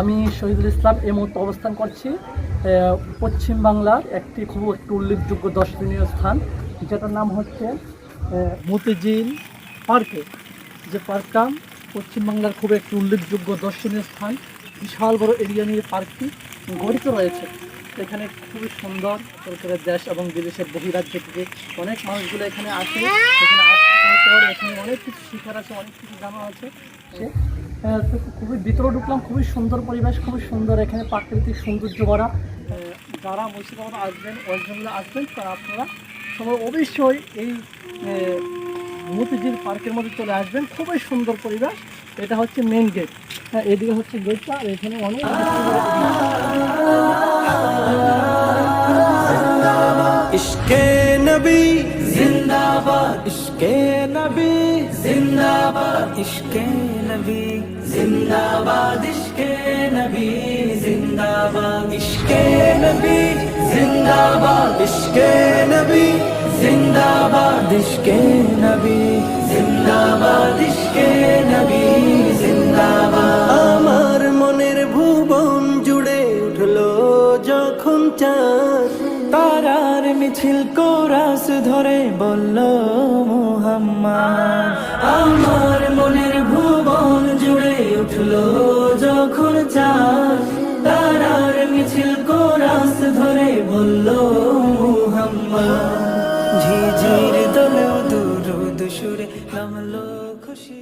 আমি শহীদুল ইসলাম এই মুহূর্তে অবস্থান করছি আহ, পশ্চিম বাংলার একটি খুব একটি উল্লেখযোগ্য দর্শনীয় স্থান যেটার নাম হচ্ছে আহ, মতিঝিল পার্কে। যে পার্কটা পশ্চিমবাংলার খুব একটি উল্লেখযোগ্য দর্শনীয় স্থান বিশাল বড় এরিয়া নিয়ে পার্কটি গঠিত রয়েছে। এখানে খুবই সুন্দর সরকারের দেশ এবং বিদেশের বহিরাজ্য থেকে অনেক মানুষগুলো এখানে আসে। এখানে আসার পর এখানে অনেক কিছু শিখার আছে অনেক কিছু জানা আছে। সে খুবই ভিতরে ঢুকলাম, খুবই সুন্দর পরিবেশ, খুবই সুন্দর এখানে প্রাকৃতিক সৌন্দর্য ভরা। যারা মুর্শিদাবাদ আসবেন ওয়েস্টবেঙ্গলে আসবেন, তারা আপনারা সবাই অবশ্যই এই মতিঝিল পার্কের মধ্যে চলে আসবেন। খুবই সুন্দর পরিবেশ, এটা হচ্ছে মেন গেট হ্যাঁ এদিকে হচ্ছে গেটটা আর এখানে অনেক নবী जिंदाबाद इश्के नबी जिंदाबाद इश्के नबी जिंदाबाद इश्के नबी जिंदाबाद इश्के नबी जिंदाबाद इश्के नबी जिंदाबाद इश्के नबी जिंदाबाद इश्के नबी जिंदाबाद আমার মনের ভুবন জুড়ে উঠলো যখন চাঁদ তারার মিছিল কোরাস ধরে বলল, মোহাম্মদ, আমার মনের ভুবন জুড়ে উঠল যখন চাষ তারার মিছিল কোরাস ধরে বলল, মোহাম্মদ, ঝিঝির দলেও দুরুদ সুরে নামলো খুশি